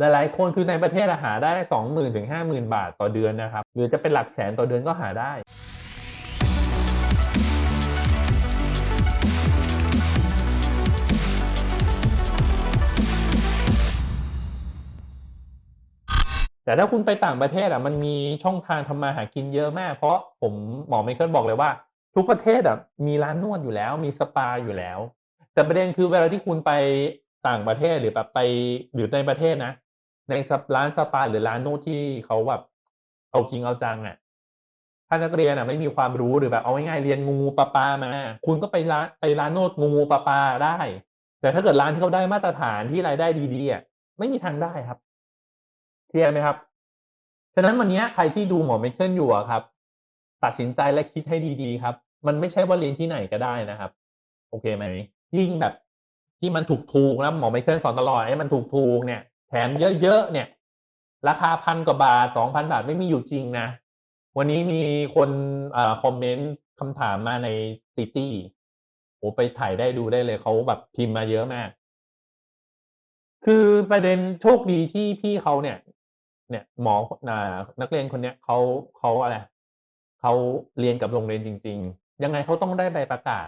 หลายๆคนคือในประเทศหาได้ 20,000ถึง50,000 บาทต่อเดือนนะครับ หรือจะเป็นหลักแสนต่อเดือนก็หาได้แต่ถ้าคุณไปต่างประเทศอะมันมีช่องทางทำมาหากินเยอะมาก เพราะผมหมอไมเคิลบอกเลยว่า ทุกประเทศอะมีร้านนวดอยู่แล้ว มีสปาอยู่แล้ว แต่ประเด็นคือเวลาที่คุณไปต่างประเทศหรือแบบไปหรือในประเทศนะ ในร้านสปาหรือร้านนวดที่เขาแบบเอาจริงเอาจังอะถ้านักเรียนอะไม่มีความรู้หรือแบบเอาง่ายๆเรียนงูปลาปลามา คุณก็ไปร้านไปร้านนวดงูปลาปลาได้ แต่ถ้าเกิดร้านที่เขาได้มาตรฐานที่รายได้ดีๆอะไม่มีทางได้ครับเคลียร์ไหมครับฉะนั้นวันนี้ใครที่ดูหมอไมเคิลอยู่อะครับ ตัดสินใจและคิดให้ดีๆครับ มันไม่ใช่ว่าเรียนที่ไหนก็ได้นะครับ โอเคไหมยิ่งแบบที่มันถูกๆนะหมอไมเคิลสอนตลอดให้มันถูกๆเนี่ย แถมเยอะๆเนี่ย ราคาพันกว่าบาท2,000บาทไม่มีอยู่จริงนะ วันนี้มีคนอคอมเมนต์คำถามมาใน Twitter โอ้ไปถ่ายได้ดูได้เลยเขาแบบพิมพ์มาเยอะมาก คือประเด็นโชคดีที่พี่เขาเนี่ย เนี่ยหมออ่านักเรียนคนเนี้ยเขาเขาอะไรเขาเรียนกับโรงเรียนจริง ๆ ยังไงเขาต้องได้ใบประกาศ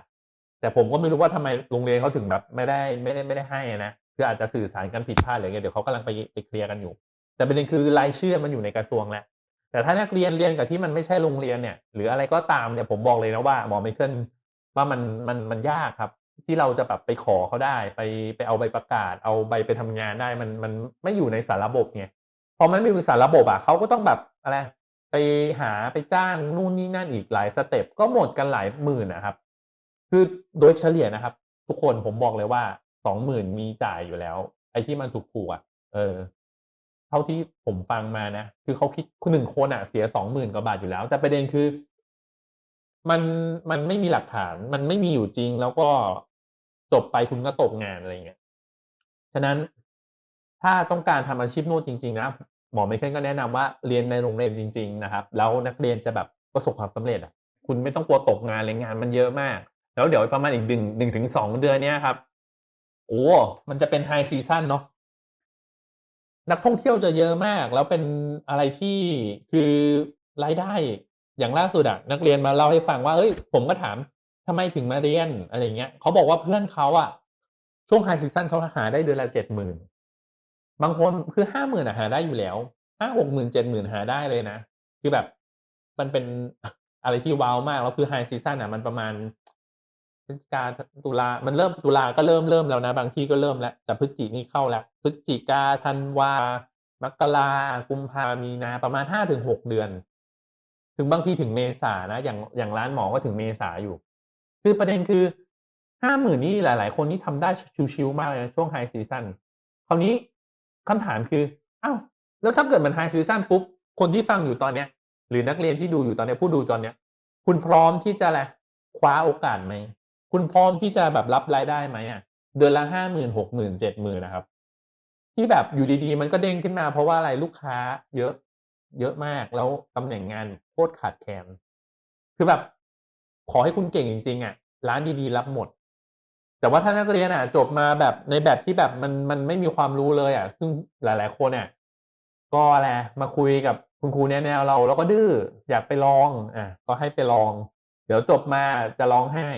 แต่ผมก็ไม่รู้ว่าทำไมโรงเรียนเขาถึงแบบ ไม่ได้ไม่ได้ไม่ได้ให้อะนะ คืออาจจะสื่อสารกันผิดพลาดหรือไงเดี๋ยวเขากำลังไปไปเคลียร์กันอยู่ แต่ประเด็นคือรายชื่อมันอยู่ในกระทรวงแล้วแต่ถ้านักเรียนเรียนกับที่มันไม่ใช่โรงเรียนเนี่ย หรืออะไรก็ตามเนี่ยผมบอกเลยนะว่าหมอไมเคิลว่ามันมันมันยากครับ ที่เราจะแบบไปขอเขาได้ ไปไปเอาใบประกาศ เอาใบไปทำงานได้มันมันไม่อยู่ในสารระบบไงพอมันไม่อยู่ในสารระบบอะเขาก็ต้องแบบอะไรไปหาไปจ้างนู่นนี่นั่นอีกหลายสเต็ปก็หมดกันหลายหมื่นอะครับ คือโดยเฉลี่ยนะครับ ทุกคนผมบอกเลยว่า 20,000มีจ่ายอยู่แล้ว ไอ้ที่มันถูกๆอะเออ เท่าที่ผมฟังมานะ คือเขาคิดคือ1คนอะเสีย20,000กว่าบาทอยู่แล้ว แต่ประเด็นคือ มันมันไม่มีหลักฐาน มันไม่มีอยู่จริง แล้วก็จบไปคุณก็ตกงานอะไรเงี้ย ฉะนั้นถ้าต้องการทำอาชีพนวดจริง ๆ นะหมอไมเคิลก็แนะนำว่าเรียนในโรงเรียนจริง ๆ นะครับ แล้วนักเรียนจะแบบประสบความสำเร็จอะคุณไม่ต้องกลัวตกงานเลยงานมันเยอะมาก แล้วเดี๋ยวประมาณอีก1 1-2เดือนเนี้ยครับ โอ้ มันจะเป็น High Season เนาะนักท่องเที่ยวจะเยอะมาก แล้วเป็นอะไรที่คือรายได้อย่างล่าสุดอะนักเรียนมาเล่าให้ฟังว่าเฮ้ย ผมก็ถาม"ทำไมถึงมาเรียน?"อะไรเงี้ยเขาบอกว่าเพื่อนเขาอะช่วง High Season เขาหาได้เดือนละ70,000บางคนคือ50,000อะหาได้อยู่แล้ว50,000 60,000 70,000หาได้เลยนะ คือแบบมันเป็นอะไรที่ว้าวมาก แล้วคือ High Season อะมันประมาณ พฤศจิกาตุลามันเริ่มตุลาก็เริ่มเริ่มแล้วนะ บางที่ก็เริ่มแล้ว แต่พฤศจินี่เข้าแล้วพฤศจิกาธันวามกรากุมภามีนาประมาณ5-6เดือน ถึงบางทีถึงเมษานะ อย่างอย่างร้านหมอก็ถึงเมษาอยู่ คือประเด็นคือ50,000นี่หลาย ๆ คนนี่ทำได้ชิลๆมากเลยช่วง High Season คราวนี้คำถามคืออ้าวแล้วถ้าเกิดมัน High Season ปุ๊บคนที่ฟังอยู่ตอนเนี้ย หรือนักเรียนที่ดูอยู่ตอนเนี้ยผู้ดูตอนเนี้ย คุณพร้อมที่จะอะไรคว้าโอกาสไหม? คุณพร้อมที่จะแบบรับรายได้ไหมอะ?เดือนละ50,000 60,000 70,000อะครับ ที่แบบอยู่ดีๆ มันก็เด้งขึ้นมา เพราะว่าอะไรลูกค้า เยอะ เยอะมากแล้วตำแหน่งงานโคตรขาดแคลนคือแบบ ขอให้คุณเก่งจริงๆอะร้านดีๆ รับหมด แต่ว่าถ้านักเรียนอะจบมาแบบในแบบที่แบบมันมันไม่มีความรู้เลยอะ ซึ่งหลาย ๆ คนอะก็อะไรมาคุยกับคุณครูแนะๆเราเราก็ดื้ออยากไปลองอาก็ให้ไปลอง เดี๋ยวจบมาจะร้องไห้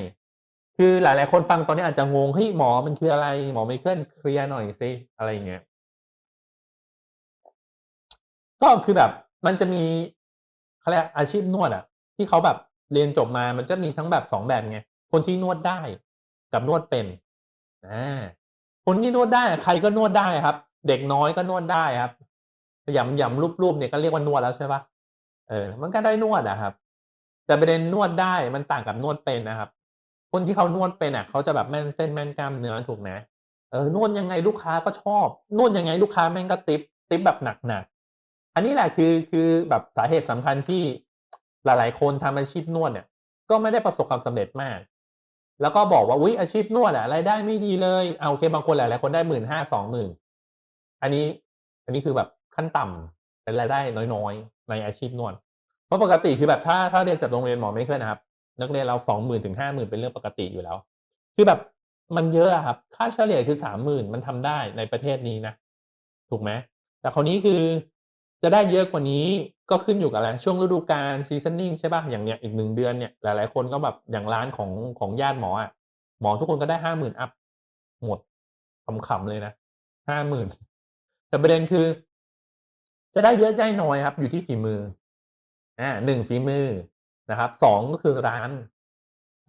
คือหลาย ๆ คนฟังตอนนี้อาจจะงง"เฮ้ยหมอมันคืออะไร?หมอไมเคิลเคลียร์หน่อยสิ"อะไรเงี้ยก็คือแบบมันจะมีเขาเรียกอาชีพนวดอะที่เขาแบบเรียนจบมามันจะมีทั้งแบบ2แบบไงคนที่นวดได้กับนวดเป็นอ่าคนที่นวดได้ใครก็นวดได้ครับ เด็กน้อยก็นวดได้ครับหยำๆรูปๆเนี่ยก็เรียกว่านวดแล้วใช่ปล่า?เออ มันก็ได้นวดอะครับ แต่ประเด็นนวดได้มันต่างกับนวดเป็นนะครับ คนที่เขานวดเป็นอะเขาจะแบบแม่นเส้นแม่นกล้ามเนื้อถูกไหมเออนวดยังไงลูกค้าก็ชอบ นวดยังไงลูกค้าแม่งก็ทิปทิปแบบหนักๆอันนี้แหละคือคือแบบสาเหตุสำคัญที่หลาย ๆ คนทำอาชีพนวดเนี่ย ก็ไม่ได้ประสบความสำเร็จมาก แล้วก็บอกว่า"อุ๊ยอาชีพนวดอะรายได้ไม่ดีเลยเ"อาโอเคบางคนหลายๆคนได้15,000 20,000อันนี้ อันนี้คือแบบขั้นต่ำเป็นรายได้น้อยๆ ในอาชีพนวดเพราะปกติคือแบบถ้าถ้าเรียนจากโรงเรียนหมอไม่เคิลอะครับ นักเรียนเรา20,000ถึง50,000เป็นเรื่องปกติอยู่แล้ว คือแบบมันเยอะอะครับ ค่าเฉลี่ยคือ30,000มันทำได้ในประเทศนี้นะ ถูกไหม แต่คราวนี้คือจะได้เยอะกว่านี้ก็ขึ้นอยู่กับอะไร ช่วงฤดูกาลซีซันนิ่งใช่ป่ะ อย่างเนี้ยอีกหนึ่งเดือนเนี่ย หลายๆคนก็แบบอย่างร้านของของญาติหมออะ หมอทุกคนก็ได้ห้าหมื่นอัพหมดขำๆเลยนะห้าหมื่นแต่ประเด็นคือ จะได้เยอะได้น้อยครับ อยู่ที่ฝีมืออ่าหนึ่งฝีมือ นะครับสองก็คือร้าน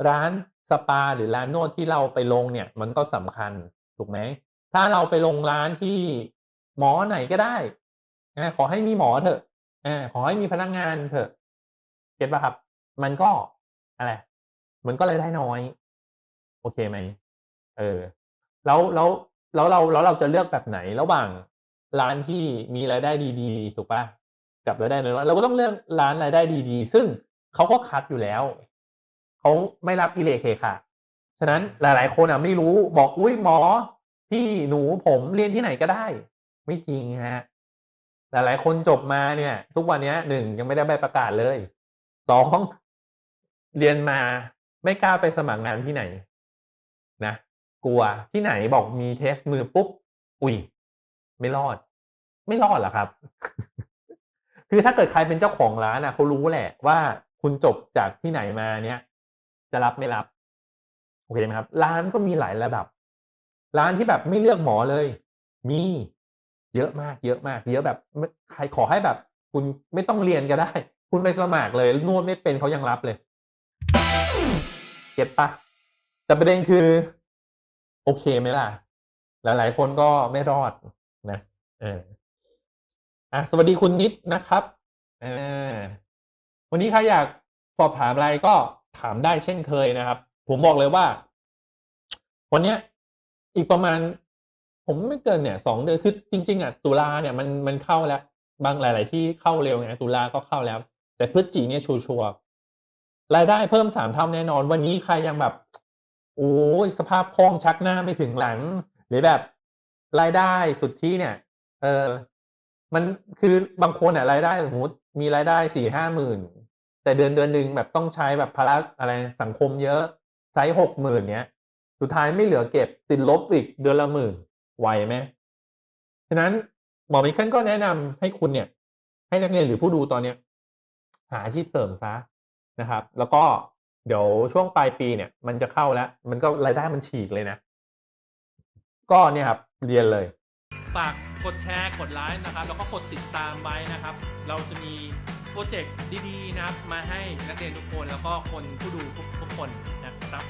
ร้านสปาหรือร้านนวดที่เราไปลงเนี่ย มันก็สำคัญถูกไหมถ้าเราไปลงร้านที่หมอไหนก็ได้อขอให้มีหมอเถอะอขอให้มีพนักงานเถอะเก็ตป่ะครับ มันก็อะไรมันก็รายได้น้อย โอเคไหมเออ แล้วแล้วแล้วเราแล้วเราจะเลือกแบบไหนระหว่างร้านที่มีรายได้ดีๆ ถูกป่ะกับรายได้น้อยเราก็ต้องเลือกร้านรายได้ดีๆ ซึ่ง เขาก็คัดอยู่แล้ว เขาไม่รับอิเลเคค่ะ ฉะนั้นหลาย ๆ คนอะไม่รู้บอกอุ้ยหมอพี่หนูผมเรียนที่ไหนก็ได้ ไม่จริงฮะหลาย ๆ คนจบมาเนี่ย ทุกวันเนี้ยหนึ่งยังไม่ได้ใบประกาศเลยสองเรียนมาไม่กล้าไปสมัครงานที่ไหน นะกลัวที่ไหนบอกมีเทสมือปุ๊บ อุ้ย ไม่รอด ไม่รอดเหรอครับ คือถ้าเกิดใครเป็นเจ้าของร้านอะเขารู้แหละว่า คุณจบจากที่ไหนมาเนี่ย จะรับไม่รับโอเคไหมครับ ร้านก็มีหลายระดับ ร้านที่แบบไม่เลือกหมอเลย มี เยอะมาก เยอะมาก เยอะแบบใครขอให้แบบ คุณไม่ต้องเรียนก็ได้ คุณไปสมัครเลยนวดไม่เป็นเขายังรับเลยเก็ตปะแต่ประเด็นคือ โอเคไหมล่ะ หลาย ๆ คนก็ไม่รอดนะเอออะสวัสดีคุณนิดนะครับอ่า วันนี้ใครอยากสอบถามอะไรก็ถามได้เช่นเคยนะครับ ผมบอกเลยว่า วันเนี้ยอีกประมาณ ผมไม่เกินเนี่ยสองเดือนคือจริง ๆอะตุลาเนี่ยมันมันเข้าแล้ว บางหลาย ๆ ที่เข้าเร็วไงตุลาก็เข้าแล้ว แต่พฤศจิเนี่ยชัวร์รายได้เพิ่มสามเท่าแน่นอน วันนี้ใครยังแบบ โอ้ยสภาพคล่องชักหน้าไม่ถึงหลัง หรือแบบรายได้สุดทธิเนี่ย เออ มันคือบางคนอะรายได้สมมติ มีรายได้สี่ห้าหมื่นแต่เดือนเดือนหนึ่งแบบต้องใช้แบบภาระอะไรสังคมเยอะใช้หกหมื่นเนี้ย สุดท้ายไม่เหลือเก็บติดลบอีกเดือนละหมื่นไหวไหมฉะนั้นหมอมิเคิลก็แนะนำให้คุณเนี่ย ให้นักเรียนหรือผู้ดูตอนเนี้ย หาอาชีพเสริมซะนะครับ แล้วก็เดี๋ยวช่วงปลายปีเนี่ย มันจะเข้าแล้ว มันก็รายได้มันฉีกเลยนะ ก็เนี่ยครับเรียนเลย ฝาก กดแชร์กดไลค์นะครับ แล้วก็กดติดตามไว้นะครับ เราจะมีโปรเจกต์ดีๆนะครับ มาให้นักเรียนทุกคนแล้วก็คนผู้ดูทุกทุกคนนะครับ